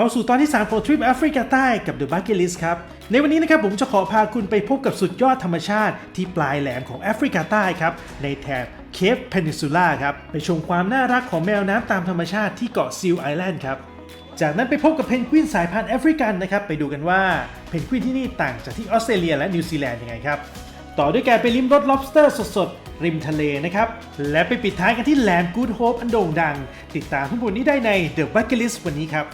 เข้าสู่ตอนที่ 3 ของทริปแอฟริกาใต้กับ The Bucket List ครับ ในวันนี้นะครับผมจะขอพาคุณไปพบกับสุดยอดธรรมชาติที่ปลายแหลมของแอฟริกาใต้ครับ ในแถบเคปเพนินซูล่าครับ ไปชมความน่ารักของแมวน้ำตามธรรมชาติที่เกาะซิลไอแลนด์ครับจากนั้นไปพบกับเพนกวินสายพันธุ์แอฟริกันนะครับ ไปดูกันว่าเพนกวินที่นี่ต่างจากที่ออสเตรเลียและนิวซีแลนด์ยังไงครับ ต่อด้วยการไปลิ้มรส lobster สดๆ ริมทะเลนะครับ และไปปิดท้ายกันที่แหลมกูดโฮปอันโด่งดัง ติดตามข้อมูลนี้ได้ใน The Bucket List วันนี้ครับ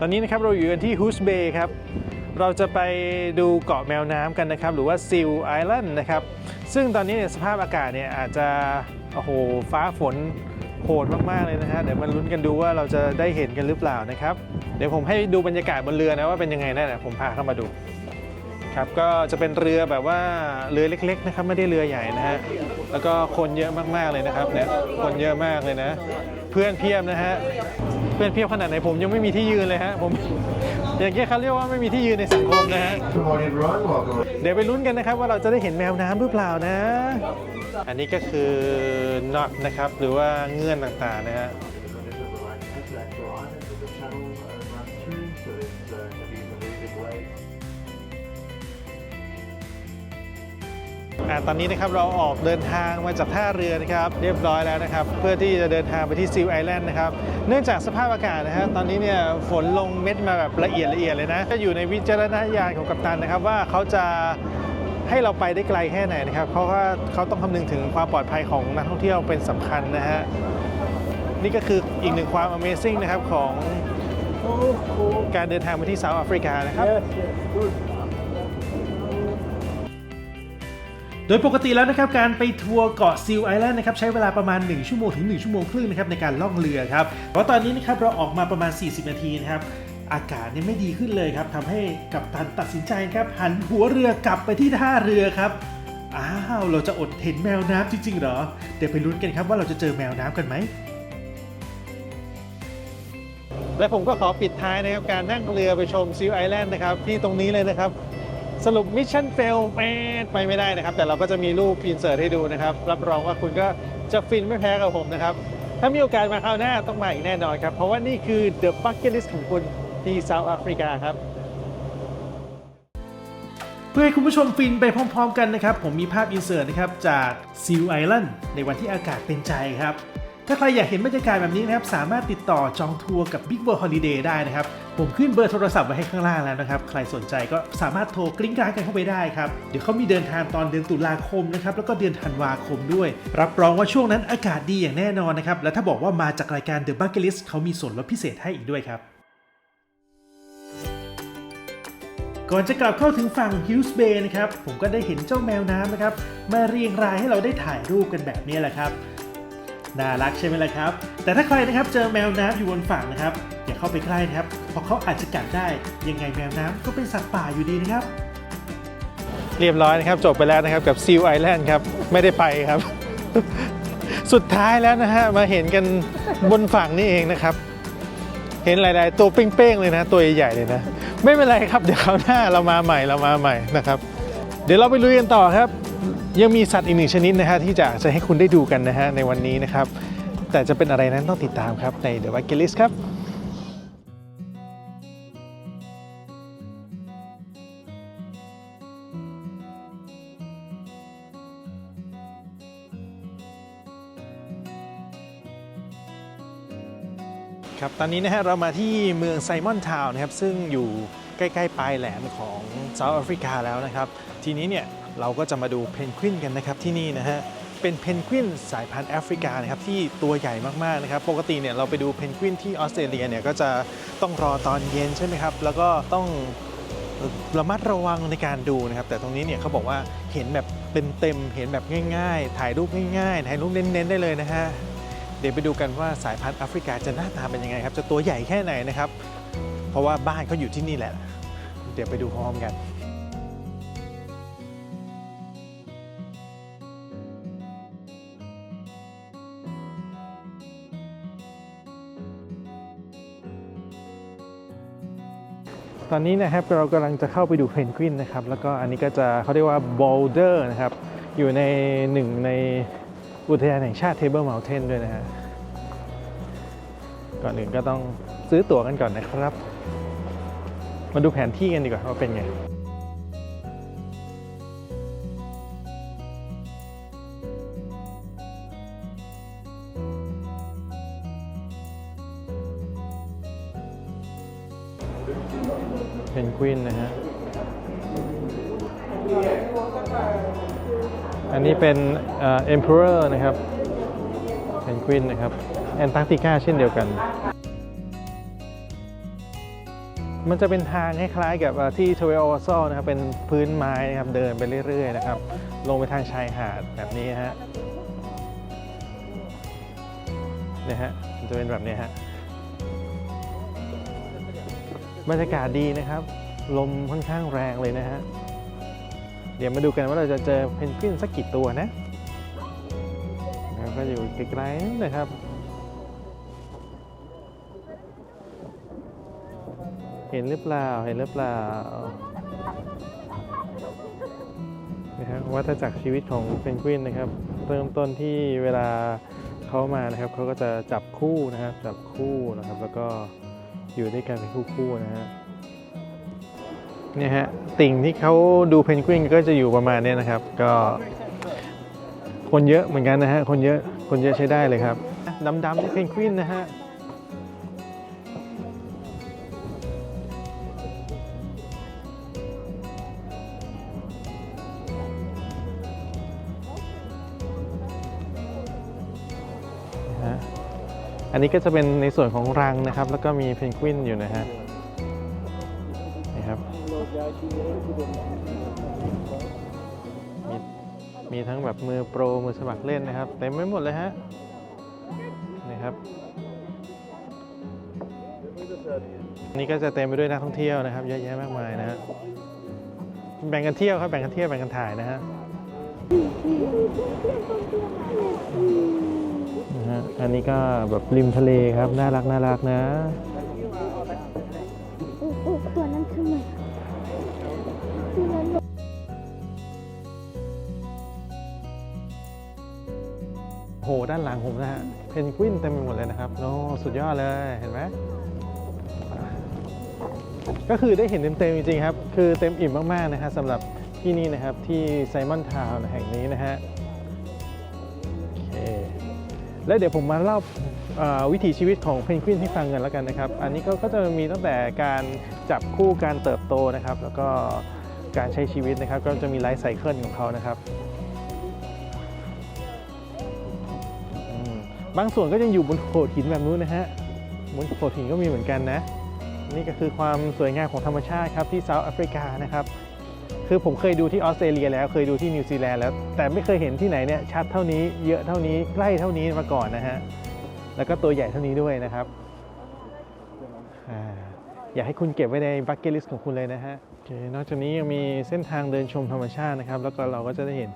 ตอนนี้นะครับเราอยู่กันที่ฮูสเบย์ครับ เราจะไปดูเกาะแมวน้ำกันนะครับ หรือว่าซิลไอแลนด์นะครับ ซึ่งตอนนี้เนี่ยสภาพอากาศเนี่ยอาจจะ โอ้โห ฟ้าฝนโหดมาก ๆ เลยนะฮะ เดี๋ยวมาลุ้นกันดูว่าเราจะได้เห็นกันหรือเปล่านะครับ เดี๋ยวผมให้ดูบรรยากาศบนเรือนะว่าเป็นยังไงแน่นะผมพาเข้ามาดู ครับ ก็จะเป็นเรือแบบว่าเรือเล็ก ๆ นะครับ ไม่ได้เรือใหญ่นะฮะ แล้วก็คนเยอะมากๆเลยนะครับเนี่ย คนเยอะมากเลยนะ เพื่อนเพียบนะฮะ เพื่อนเพียบขนาดไหนผมยังไม่มีที่ยืนเลยฮะผมอย่างเงี้ยเขาเรียกว่าไม่มีที่ยืนในสังคมนะฮะเดี๋ยวไปลุ้นกันนะครับว่าเราจะได้เห็นแมวน้ำหรือเปล่านะ อันนี้ก็คือน็อตนะครับหรือว่าเงื่อนต่างๆนะฮะ อ่าตอนนี้นะครับเราออกเดินทางมาจากท่าเรือนะครับเรียบร้อยแล้วนะครับ เพื่อที่จะเดินทางไปที่ซิลไอแลนด์นะครับเนื่องจากสภาพอากาศนะฮะตอนนี้เนี่ยฝนลงเม็ดมาแบบละเอียดละเอียดเลยนะก็อยู่ในวิจารณญาณของกัปตันนะครับ ว่าเขาจะให้เราไปได้ไกลแค่ไหนนะครับเพราะว่าเขาต้องคำนึงถึงความปลอดภัยของนักท่องเที่ยวเป็นสำคัญนะฮะนี่ก็คืออีกหนึ่งความ Amazing นะครับของการเดินทางไปที่เซาท์แอฟริกานะครับ โดยปกติแล้วนะครับการไปทัวร์เกาะซิลไอแลนด์นะครับใช้เวลาประมาณ 1 ชั่วโมงถึง 1 ชั่วโมงครึ่งนะครับในการล่องเรือครับเพราะตอนนี้นะครับเราออกมาประมาณ 40 นาทีนะครับอากาศเนี่ยไม่ดีขึ้นเลยครับทำให้กัปตันตัดสินใจครับหันหัวเรือกลับไปที่ท่าเรือครับอ้าวเราจะอดเห็นแมวน้ำจริงๆเหรอ เดี๋ยวไปลุ้นกันครับว่าเราจะเจอแมวน้ำกันไหมและผมก็ขอปิดท้ายนะครับการนั่งเรือไปชมซิลไอแลนด์นะครับที่ตรงนี้เลยนะครับ สรุปมิชชั่นเฟลไปไปไม่ได้นะครับ แต่เราก็จะมีรูปอินเสิร์ตให้ดูนะครับ รับรองว่าคุณก็จะฟินไม่แพ้กับผมนะครับ ถ้ามีโอกาสมาคราวหน้าต้องมาอีกแน่นอนครับ เพราะว่านี่คือ The Bucket List ของคุณที่เซาท์แอฟริกาครับเพื่อให้คุณผู้ชมฟินไปพร้อมๆกันนะครับ ผมมีภาพอินเสิร์ตนะครับจากซิลไอแลนด์ในวันที่อากาศเป็นใจครับ ถ้าใครอยากเห็นบรรยากาศแบบนี้นะครับ สามารถติดต่อจองทัวร์กับ Big World Holiday ได้นะครับ ผมขึ้นเบอร์โทรศัพท์ไว้ให้ข้างล่างแล้วนะครับ ใครสนใจก็สามารถโทรกริ้งกลางกันเข้าไปได้ครับ เดี๋ยวเขามีเดินทางตอนเดือนตุลาคมนะครับ แล้วก็เดือนธันวาคมด้วย รับรองว่าช่วงนั้นอากาศดีอย่างแน่นอนนะครับ และถ้าบอกว่ามาจากรายการ The Bucket List เขามีส่วนลดพิเศษให้อีกด้วยครับก่อนจะกลับเข้าถึงฝั่งฮิลส์เบย์นะครับ ผมก็ได้เห็นเจ้าแมวน้ำนะครับ มาเรียงรายให้เราได้ถ่ายรูปกันแบบนี้แหละครับ น่ารักใช่ไหมล่ะครับ แต่ถ้าใครนะครับเจอแมวน้ำอยู่บนฝั่งนะครับอย่าเข้าไปใกล้นะครับเพราะเขาอาจจะกัดได้ยังไงแมวน้ำก็เป็นสัตว์ป่าอยู่ดีนะครับ เรียบร้อยนะครับจบไปแล้วนะครับกับซิลไอแลนด์ครับไม่ได้ไปครับ สุดท้ายแล้วนะฮะมาเห็นกันบนฝั่งนี่เองนะครับ เห็นหลาย ๆ ตัวเป้งๆเลยนะ ตัวใหญ่ๆเลยนะ ไม่เป็นไรครับเดี๋ยวคราวหน้าเรามาใหม่เรามาใหม่นะครับ เดี๋ยวเราไปลุยกันต่อครับ ยังมีสัตว์อีกหนึ่งชนิดนะฮะที่จะจะให้คุณได้ดูกันนะฮะในวันนี้นะครับ แต่จะเป็นอะไรนั้นต้องติดตามครับใน The Bucket List ครับครับตอนนี้นะฮะเรามาที่เมืองไซมอนทาวน์นะครับซึ่งอยู่ใกล้ ๆ ปลายแหลมของเซาท์แอฟริกาแล้วนะครับ ทีนี้เนี่ย เราก็จะมาดูเพนกวินกันนะครับที่นี่นะฮะเป็นเพนกวินสายพันธุ์แอฟริกานะครับที่ตัวใหญ่มากๆนะครับปกติเนี่ยเราไปดูเพนกวินที่ออสเตรเลียเนี่ยก็จะต้องรอตอนเย็นใช่ไหมครับแล้วก็ต้องระมัดระวังในการดูนะครับ แต่ตรงนี้เนี่ยเขาบอกว่าเห็นแบบเต็มๆเห็นแบบง่าย ๆ ถ่ายรูปง่ายๆถ่ายรูปเน้นๆได้เลยนะฮะเดี๋ยวไปดูกันว่าสายพันธุ์แอฟริกาจะหน้าตาเป็นยังไงครับจะตัวใหญ่แค่ไหนนะครับ เพราะว่าบ้านเขาอยู่ที่นี่แหละ เดี๋ยวไปดูพร้อมกัน ตอนนี้นะครับเรากำลังจะเข้าไปดูเพนกวินนะครับแล้วก็อันนี้ก็จะเขาเรียกว่าบอลเดอร์นะครับอยู่ในหนึ่งในอุทยานแห่งชาติเทเบิลเมลเทนด้วยนะฮะก่อนอื่นก็ต้องซื้อตั๋วกันก่อนนะครับ มาดูแผนที่กันดีกว่าว่าเป็นไง เป็นเอ็มเพอเรอร์นะครับเพนกวินนะครับแอนตาร์กติกาเช่นเดียวกัน มันจะเป็นทางคล้ายๆกับที่ทเวลโซนะครับ เป็นพื้นไม้นะครับเดินไปเรื่อยๆนะครับ ลงไปทางชายหาดแบบนี้ฮะเนี่ยฮะมันจะเป็นแบบนี้ฮะบรรยากาศดีนะครับ ลมค่อนข้างแรงเลยนะฮะ เดี๋ยวมาดูกันว่าเราจะเจอเพนกวินสักกี่ตัวนะแล้วก็อยู่ไกลๆนั่นนะครับ เห็นหรือเปล่า เห็นหรือเปล่านะครับวัฏจักรชีวิตของเพนกวินนะครับเริ่มต้นที่เวลาเขามานะครับเขาก็จะจับคู่นะครับจับคู่นะครับ แล้วก็อยู่ด้วยกันเป็นคู่ๆนะฮะ เนี่ยฮะติ่งที่เขาดูเพนกวินก็จะอยู่ประมาณนี้นะครับ ก็คนเยอะเหมือนกันนะฮะคนเยอะคนเยอะใช้ได้เลยครับดำๆนี่เพนกวินนะฮะอันนี้ก็จะเป็นในส่วนของรังนะครับ แล้วก็มีเพนกวินอยู่นะฮะ มีมีทั้งแบบมือโปร มือสมัครเล่นนะครับ เต็มไปหมดเลยฮะนี่ครับ นี่ก็จะเต็มไปด้วยนักท่องเที่ยวนะครับ เยอะแยะมากมายนะฮะแบ่งกันเที่ยวครับ แบ่งกันเที่ยว แบ่งกันถ่ายนะฮะนะฮะอันนี้ก็แบบริมทะเลครับ น่ารักน่ารักนะ หด้านหลังผมนะฮะ เพนกวินเต็มไปหมดเลยนะครับ โอ้ สุดยอดเลย เห็นไหม ก็คือได้เห็นเต็มๆจริงๆครับ คือเต็มอิ่มมากๆนะฮะสำหรับที่นี่นะครับที่ไซมอนทาวน์แห่งนี้นะฮะ โอเค แล้วเดี๋ยวผมมาเล่าวิถีชีวิตของเพนกวินให้ฟังกันแล้วกันนะครับ อันนี้ก็จะมีตั้งแต่การจับคู่การเติบโตนะครับ แล้วก็การใช้ชีวิตนะครับ ก็จะมีไลฟ์ไซเคิลของเขานะครับ บางส่วนก็ยังอยู่บนโขดหินแบบนู้นนะฮะบนโขดหินก็มีเหมือนกันนะ นี่ก็คือความสวยงามของธรรมชาติครับที่เซาท์แอฟริกานะครับ คือผมเคยดูที่ออสเตรเลียแล้วเคยดูที่นิวซีแลนด์แล้ว แต่ไม่เคยเห็นที่ไหนเนี่ยชัดเท่านี้เยอะเท่านี้ใกล้เท่านี้มาก่อนนะฮะแล้วก็ตัวใหญ่เท่านี้ด้วยนะครับอยากให้คุณเก็บไว้ในบั c เก็ตลิสต์ของคุณเลยนะฮะโอเคนอกจากนี้ยังมีเส้นทางเดินชมธรรมชาตินะครับ แล้วก็เราก็จะได้เห็น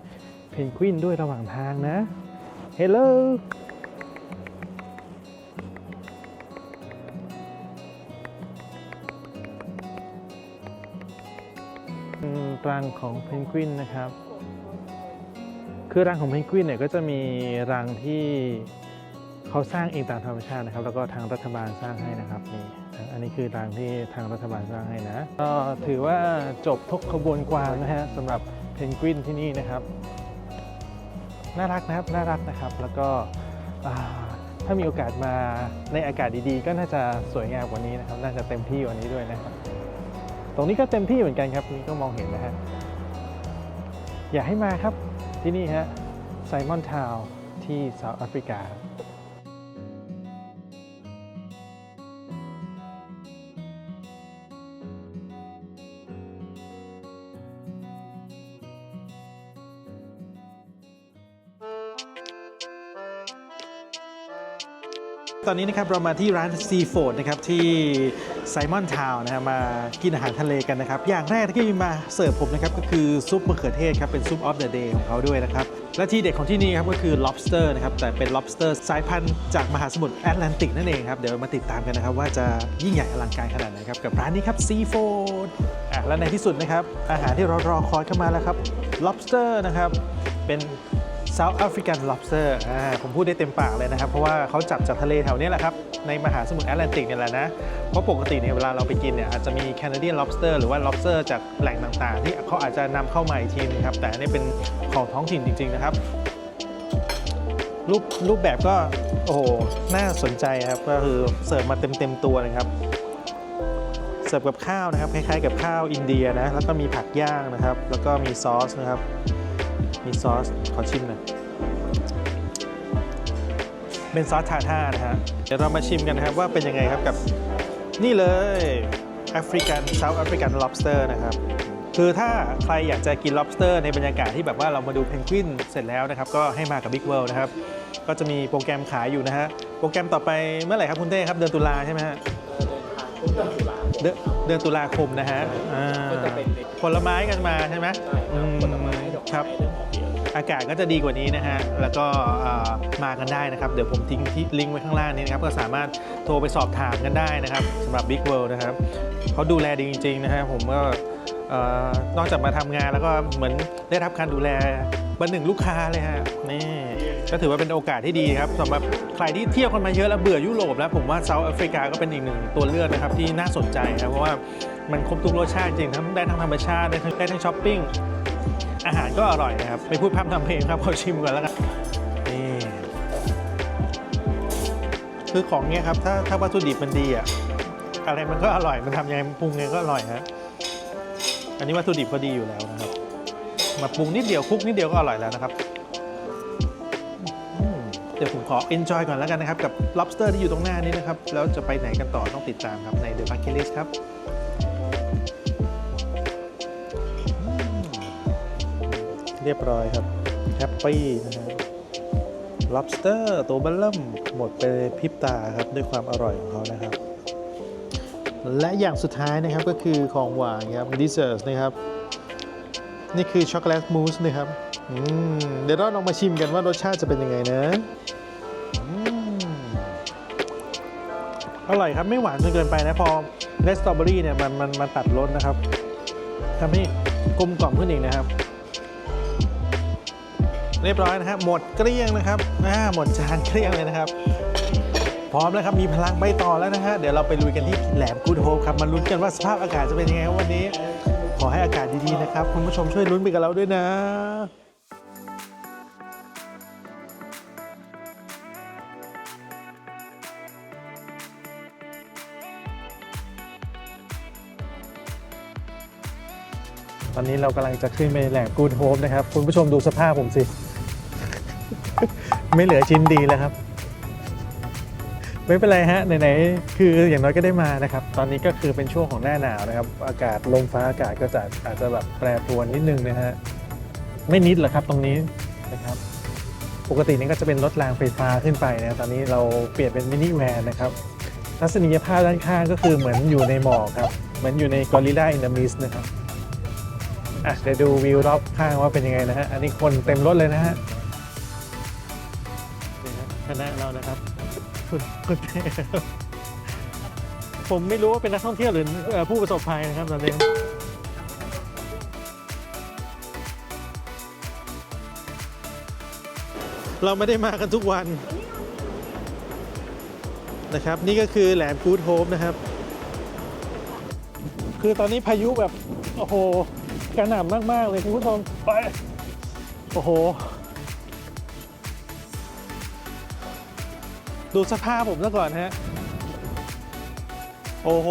เพนกวินด้วยระหว่างทางนะเรังของเพนกวินนะครับ คือรังของเพนกวินเนี่ยก็จะมีรังที่เขาสร้างเองตามธรรมชาตินะครับ แล้วก็ทางรัฐบาลสร้างให้นะครับนี่อันนี้คือรังที่ทางรัฐบาลสร้างให้นะก็ถือว่าจบทุกขบวนกวางนะฮะสำหรับเพนกวินที่นี่นะครับ น่ารักนะครับน่ารักนะครับ แล้วก็ถ้ามีโอกาสมาในอากาศดีๆ ก็น่าจะสวยงามกว่านี้นะครับ น่าจะเต็มที่กว่านี้ด้วยนะครับ ตรงนี้ก็เต็มที่เหมือนกันครับนี่ก็มองเห็นนะฮะอยากให้มาครับที่นี่ฮะไซมอนทาวที่เซาท์แอฟริกาตอนนี้นะครับเรามาที่ร้านซีโฟดนะครับที่ ไซมอนทาวน์นะครับมากินอาหารทะเลกันนะครับ อย่างแรกที่มาเสิร์ฟผมนะครับก็คือซุปมะเขือเทศครับเป็นซุปออฟเดอะเดย์ของเขาด้วยนะครับ และที่เด็ดของที่นี่ครับก็คือ lobster นะครับแต่เป็น lobster สายพันธุ์จากมหาสมุทรแอตแลนติกนั่นเองครับ เดี๋ยวมาติดตามกันนะครับว่าจะยิ่งใหญ่อลังการขนาดไหนครับ กับร้านนี้ครับ Seafood อะและในที่สุดนะครับอาหารที่เรารอคอยเข้ามาแล้วครับ lobster นะครับเป็น South African lobster อ่าผมพูดได้เต็มปากเลยนะครับ เพราะว่าเขาจับจากทะเลแถวนี้แหละครับ ในมหาสมุทรแอตแลนติกเนี่ยแหละนะ เพราะปกติเนี่ยเวลาเราไปกินเนี่ยอาจจะมี Canadian lobster หรือว่า lobster จากแหล่งต่างๆ ที่เขาอาจจะนำเข้ามาอีกทีนึงครับ แต่อันนี้เป็นของท้องถิ่นจริง ๆ นะครับรูปรูปแบบก็ โอ้โห น่าสนใจครับ ก็คือเสิร์ฟมาเต็มๆตัวเลยครับ เสิร์ฟกับข้าวนะครับ คล้ายๆ กับข้าวอินเดียนะ แล้วก็มีผักย่างนะครับ แล้วก็มีซอสนะครับ มีซอส ขอชิมหน่อย เป็นซอสทาท่านะฮะ เดี๋ยวเรามาชิมกันนะครับว่าเป็นยังไงครับกับนี่เลยแอฟริกันเซาท์แอฟริกัน lobster นะครับ คือถ้าใครอยากจะกิน lobster ในบรรยากาศที่แบบว่าเรามาดูเพนกวินเสร็จแล้วนะครับ ก็ให้มากับ Big World นะครับ ก็จะมีโปรแกรมขายอยู่นะฮะ โปรแกรมต่อไปเมื่อไหร่ครับคุณเต้ครับ เดือนตุลาใช่ไหมฮะเดือนเดือนตุลาคมนะฮะอ่าผลไม้กันมาใช่ไหมอืมครับ อากาศก็จะดีกว่านี้นะฮะ แล้วก็มากันได้นะครับ เดี๋ยวผมทิ้งที่ลิงก์ไว้ข้างล่างนี้นะครับ ก็สามารถโทรไปสอบถามกันได้นะครับสำหรับ Big World นะครับเขาดูแลดีจริง ๆ นะฮะ ผมก็นอกจากมาทำงานแล้วก็เหมือนได้รับการดูแลบันหนึ่งลูกค้าเลยฮะนี่ก็ถือว่าเป็นโอกาสที่ดีครับสำหรับใครที่เที่ยวกันมาเยอะแล้วเบื่อยุโรปแล้ว ผมว่าเซาท์แอฟริกาก็เป็นอีกหนึ่งตัวเลือกนะครับที่น่าสนใจครับเพราะว่ามันครบทุกรสชาติจริงทั้งได้ทั้งธรรมชาติได้ทั้งได้ทั้งช้อปปิ้ง อาหารก็อร่อยนะครับไม่พูดพร่ำทำเพลงครับขอชิมก่อนแล้วกันนี่คือของเนี้ยครับ ถ้าถ้าวัตถุดิบมันดีอะอะไรมันก็อร่อยมันทำยังไงมันปรุงยังไงก็อร่อยฮะอันนี้วัตถุดิบก็ดีอยู่แล้วนะครับ มาปรุงนิดเดียวคลุกนิดเดียวก็อร่อยแล้วนะครับเดี๋ยวผมขอ enjoy ก่อนแล้วกันนะครับ กับ lobster ที่อยู่ตรงหน้านี้นะครับ แล้วจะไปไหนกันต่อต้องติดตามครับใน The Bucket List ครับ เรียบร้อยครับแฮปปี้นะฮะ lobster ตัวเบัลเริ่มหมดไปพริบตาครับด้วยความอร่อยของเขานะครับ และอย่างสุดท้ายนะครับก็คือของหวานครับ dessert นะครับ นี่คือช็อกโกแลตมูสนะครับเดี๋ยวเราลองมาชิมกันว่ารสชาติจะเป็นยังไงนะอืมอร่อยครับไม่หวานจนเกินไปนะพอได้สตรอเบอรี่เนี่ยมันมันมันตัดรสนะครับทำให้กลมกล่อมขึ้นอีกนะครับ เรียบร้อยนะครับหมดเกลี้ยงนะครับอ่าหมดจานเกลี้ยงเลยนะครับ พร้อมแล้วครับมีพลังไปต่อแล้วนะฮะเดี๋ยวเราไปลุยกันที่แหลมกูดโฮปครับมาลุ้นกันว่าสภาพอากาศจะเป็นยังไงครับวันนี้ ขอให้อากาศดีๆนะครับคุณผู้ชมช่วยลุ้นไปกับเราด้วยนะตอนนี้เรากำลังจะขึ้นไปแหลมกูดโฮปนะครับ คุณผู้ชมดูสภาพผมสิ ไม่เหลือชิ้นดีแล้วครับ ไม่เป็นไรฮะไหนๆคืออย่างน้อยก็ได้มานะครับ ตอนนี้ก็คือเป็นช่วงของหน้าหนาวนะครับ อากาศลมฟ้าอากาศก็จะอาจจะแบบแปรปรวนนิดนึงนะฮะไม่นิดหรอกครับตรงนี้นะครับ ปกตินี่ก็จะเป็นรถรางไฟฟ้าขึ้นไปนะตอนนี้เราเปลี่ยนเป็นมินิแวนนะครับทัศนียภาพด้านข้างก็คือเหมือนอยู่ในหมอกครับเหมือนอยู่ในกอริลลาอินเดมิสนะครับอะเดี๋ยวดูวิวรอบข้างว่าเป็นยังไงนะฮะอันนี้คนเต็มรถเลยนะฮะ ณะเรานะครับคุณคุณเต้ผมไม่รู้ว่าเป็นนักท่องเที่ยวหรือผู้ประสบภัยนะครับตอนนี้เราไม่ได้มากันทุกวันนะครับ นี่ก็คือแหลมกูดโฮปนะครับ คือตอนนี้พายุแบบ โอ้โหกระหน่ำมาก ๆ เลยคุณผู้ชมไป โอ้โห ดูสภาพผมซะก่อนฮะ โอ้โห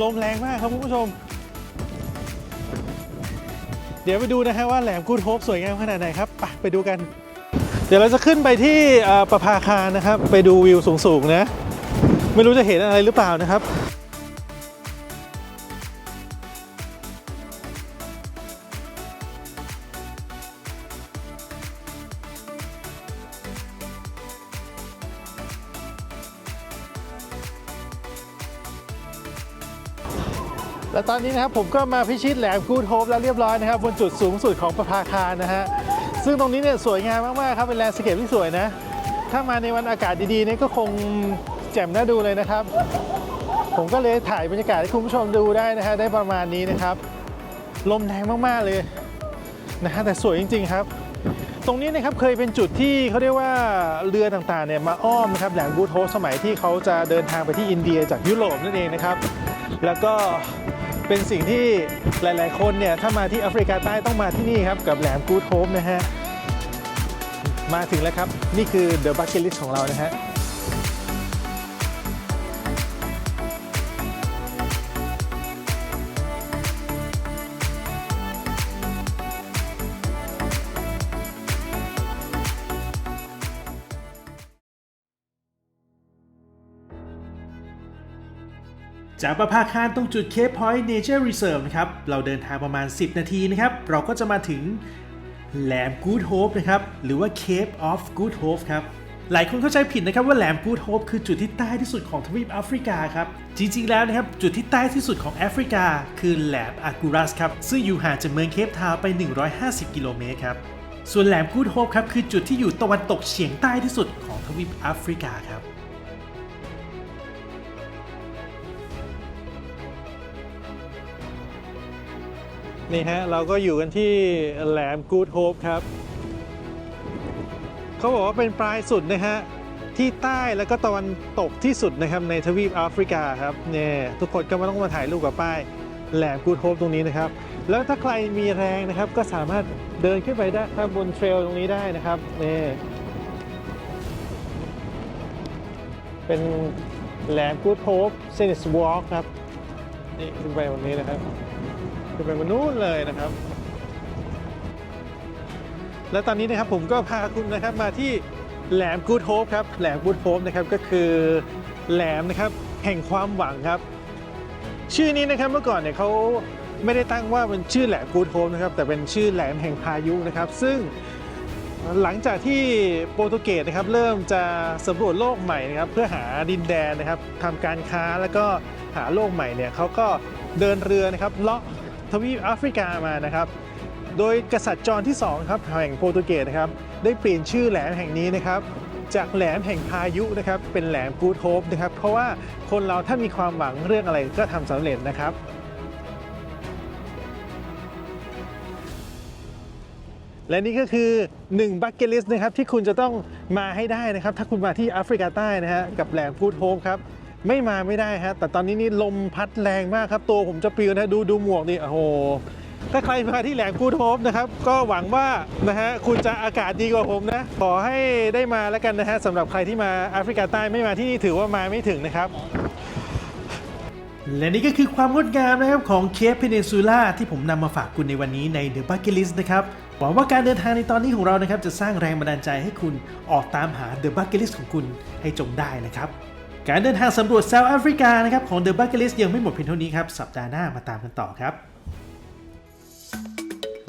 ลมแรงมากครับคุณผู้ชม เดี๋ยวไปดูนะฮะว่าแหลมกูดโฮปสวยงามขนาดไหนครับไปไปดูกัน เดี๋ยวเราจะขึ้นไปที่ประภาคารนะครับ ไปดูวิวสูงๆนะ ไม่รู้จะเห็นอะไรหรือเปล่านะครับ และตอนนี้นะครับผมก็มาพิชิตแหลมกูดโฮปแล้วเรียบร้อยนะครับบนจุดสูงสุดของประภาคารนะฮะซึ่งตรงนี้เนี่ยสวยงามมากๆครับเป็นแลนด์สเคปที่สวยนะ ถ้ามาในวันอากาศดีๆเนี่ยก็คงแจ่มน่าดูเลยนะครับ ผมก็เลยถ่ายบรรยากาศให้คุณผู้ชมดูได้นะฮะได้ประมาณนี้นะครับ ลมแรงมากๆเลยนะฮะแต่สวยจริง ๆครับ ตรงนี้นะครับเคยเป็นจุดที่เขาเรียกว่าเรือต่างๆเนี่ยมาอ้อมนะครับแหลมบูโทสมัยที่เขาจะเดินทางไปที่อินเดียจากยุโรปนั่นเองนะครับ แล้วก็เป็นสิ่งที่หลาย ๆ คนเนี่ย ถ้ามาที่แอฟริกาใต้ต้องมาที่นี่ครับ กับแหลมกูดโฮมนะฮะ มาถึงแล้วครับ นี่คือเดอะบัคเก็ตลิสของเรานะฮะ จากประภาคารตรงจุดเคปพอยต์เนเจอร์รีเซิร์ฟนะครับ เราเดินทางประมาณ 10 นาทีนะครับ เราก็จะมาถึงแหลมกูดโฮปนะครับ หรือว่า Cape of Good Hope ครับ หลายคนเข้าใจผิดนะครับว่าแหลมกูดโฮปคือจุดที่ใต้ที่สุดของทวีปแอฟริกาครับ จริงๆแล้วนะครับ จุดที่ใต้ที่สุดของแอฟริกา คือแหลมอากูรัสครับ ซึ่งอยู่ห่างจากเมืองเคปทาวน์ไป 150 กิโลเมตรครับ ส่วนแหลมกูดโฮปครับคือจุดที่อยู่ตะวันตกเฉียงใต้ที่สุดของทวีปแอฟริกาครับ นี่ฮะ เราก็อยู่กันที่แหลมกูดโฮปครับ เขาบอกว่าเป็นปลายสุดนะฮะ ที่ใต้แล้วก็ตะวันตกที่สุดนะครับ ในทวีปแอฟริกาครับเนี่ยทุกคนก็มาต้องมาถ่ายรูปกับป้ายแหลมกูดโฮปตรงนี้นะครับ แล้วถ้าใครมีแรงนะครับ ก็สามารถเดินขึ้นไปได้ข้างบนเทรลตรงนี้ได้นะครับนี่เป็นแหลมกูดโฮปเซนิสวอล์กครับนี่ขึ้นไปบนนี้นะครับ ขึ้นไปบนนู้นเลยนะครับ และตอนนี้นะครับผมก็พาคุณนะครับมาที่แหลมกูดโฮปครับแหลมกูดโฮปนะครับก็คือแหลมนะครับแห่งความหวังครับ ชื่อนี้นะครับเมื่อก่อนเนี่ยเขาไม่ได้ตั้งว่าเป็นชื่อแหลมกูดโฮปนะครับแต่เป็นชื่อแหลมแห่งพายุนะครับ ซึ่งหลังจากที่โปรตุเกสนะครับเริ่มจะสำรวจโลกใหม่นะครับเพื่อหาดินแดนนะครับทำการค้าแล้วก็หาโลกใหม่เนี่ยเขาก็เดินเรือนะครับเลาะ ทวีปแอฟริกามานะครับ โดยกษัตริย์จอห์นที่2ครับแห่งโปรตุเกสนะครับได้เปลี่ยนชื่อแหลมแห่งนี้นะครับจากแหลมแห่งพายุนะครับเป็นแหลมกูดโฮปนะครับเพราะว่าคนเราถ้ามีความหวังเรื่องอะไรก็ทำสำเร็จนะครับและนี่ก็คือ1บัคเก็ตลิสต์นะครับที่คุณจะต้องมาให้ได้นะครับ ถ้าคุณมาที่แอฟริกาใต้นะฮะกับแหลมกูดโฮปครับ ไม่มาไม่ได้ฮะ แต่ตอนนี้นี่ลมพัดแรงมากครับ ตัวผมจะปลิวนะดูดูหมวกนี่โอ้โหถ้าใครมาที่แหลมกูดโฮปนะครับ ก็หวังว่านะฮะคุณจะอากาศดีกว่าผมนะ ขอให้ได้มาแล้วกันนะฮะสำหรับใครที่มาแอฟริกาใต้ไม่มาที่นี่ถือว่ามาไม่ถึงนะครับ และนี่ก็คือความงดงามนะครับของเคปเพเนซูล่าที่ผมนำมาฝากคุณในวันนี้ใน The Bucket List นะครับหวังว่าการเดินทางในตอนนี้ของเรานะครับ จะสร้างแรงบันดาลใจให้คุณออกตามหา The Bucket List ของคุณให้จงได้นะครับ การเดินทางสำรวจเซาท์แอฟริกานะครับของ The Bucket List ยังไม่หมดเพียงเท่านี้ครับ สัปดาห์หน้ามาตามกันต่อครับ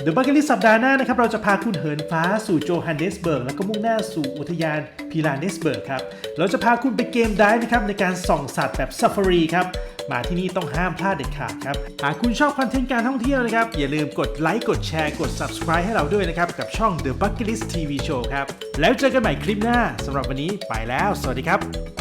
เดอะบั c เก็ตลิสสัปดาห์หน้านะครับเราจะพาคุณเหินฟ้าสู่โจฮันเนสเบิร์กแล้วก็มุ่งหน้าสู่อุทยานพีลานเนสเบิร์กครับเราจะพาคุณไปเกมไดฟ์นะครับในการส่องสัตว์แบบซ a ฟ a รีครับมาที่นี่ต้องห้ามพลาดเด็ดขาดครับ หากคุณชอบคอนเทนต์การท่องเที่ยวนะครับ อย่าลืมกดไลค์กดแชร์กด subscribe ให้เราด้วยนะครับ กับช่อง The Bucket List TV Show ครับ แล้วเจอกันใหม่คลิปหน้าสำหรับวันนี้ไปแล้ว สวัสดีครับ